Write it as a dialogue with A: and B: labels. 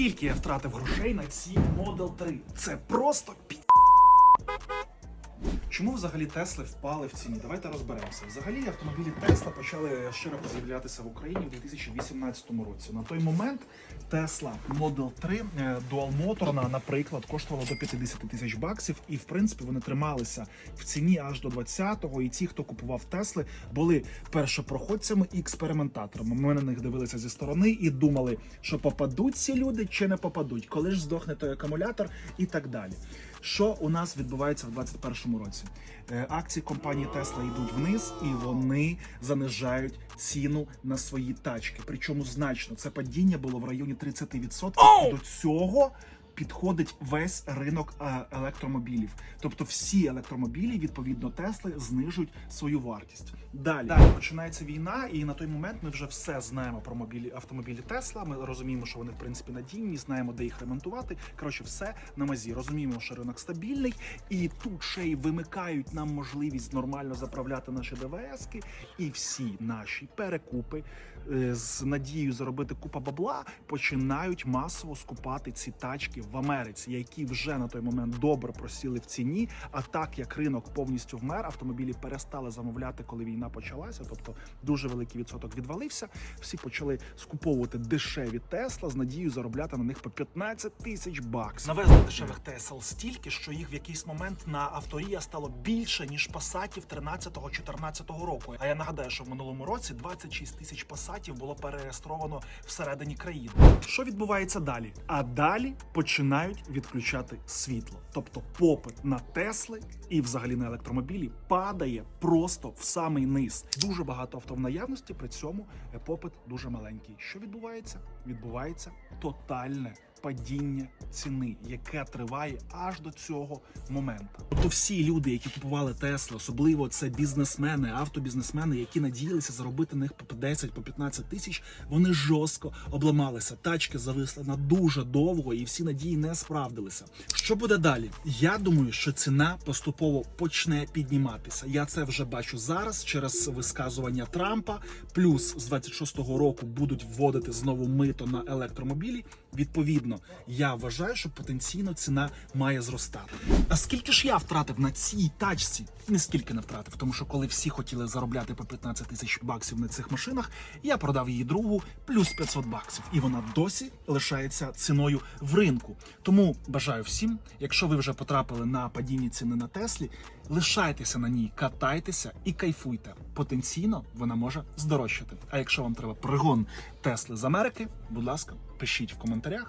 A: Скільки я втратив грошей на ці Model 3? Це просто пі. Чому взагалі Тесли впали в ціні? Давайте розберемося. Взагалі автомобілі Тесла почали широко з'являтися в Україні у 2018 році. На той момент Tesla Model 3 е, Dual наприклад, коштувала до 50 тисяч баксів, і в принципі вони трималися в ціні аж до 20-го. І ті, хто купував Тесли, були першопроходцями і експериментаторами. Ми на них дивилися зі сторони і думали, що попадуть ці люди чи не попадуть, коли ж здохне той акумулятор і так далі. Що у нас відбувається в 2021 році? Е, Акції компанії Tesla йдуть вниз, і вони занижають ціну на свої тачки. Причому значно це падіння було в районі 30%. До цього підходить весь ринок е, електромобілів. Тобто всі електромобілі, відповідно, Тесли знижують свою вартість. Далі Далі починається війна, і на той момент ми вже все знаємо про мобілі автомобілі Тесла. Ми розуміємо, що вони в принципі надійні, знаємо, де їх ремонтувати. Коротше, все на мазі. Розуміємо, що ринок стабільний, і тут ще й вимикають нам можливість нормально заправляти наші ДВСки, і всі наші перекупи е, з надією заробити купа бабла починають масово скупати ці тачки в Америці, які вже на той момент добре просіли в ціні. А так як ринок повністю вмер, автомобілі перестали замовляти, коли війна почалася. Тобто дуже великий відсоток відвалився. Всі почали скуповувати дешеві Тесла з надією заробляти на них по 15 тисяч баксів. Навезли дешевих Тесл стільки, що їх в якийсь момент на авторія стало більше ніж пасатів 13-14 року. А я нагадаю, що в минулому році 26 тисяч пасатів було перереєстровано всередині країни. Що відбувається далі? А далі починають відключати світло. Тобто попит на Тесли і взагалі на електромобілі падає просто в самий низ. Дуже багато авто в наявності, при цьому е, попит дуже маленький. Що відбувається? Відбувається тотальне падіння ціни, яке триває аж до цього моменту. Тобто всі люди, які купували Тесли, особливо це бізнесмени, автобізнесмени, які надіялися заробити на них по 10 по 15 тисяч, вони жорстко обламалися. Тачки зависли на дуже довго, і всі надії не справдилися. Що буде далі? Я думаю, що ціна поступово почне підніматися. Я це вже бачу зараз через висказування Трампа. Плюс з 26-го року будуть вводити знову мито на електромобілі. Відповідно, я вважаю, що потенційно ціна має зростати. А скільки ж я втратив на цій тачці? Ніскільки не втратив, тому що коли всі хотіли заробляти по 15 тисяч баксів на цих машинах, я продав її другу плюс 500 баксів, і вона досі лишається ціною в ринку. Тому бажаю всім, якщо ви вже потрапили на падіння ціни на Теслі, лишайтеся на ній, катайтеся і кайфуйте. Потенційно вона може здорожчати. А якщо вам треба пригон Тесли з Америки, будь ласка, пишіть в коментарях.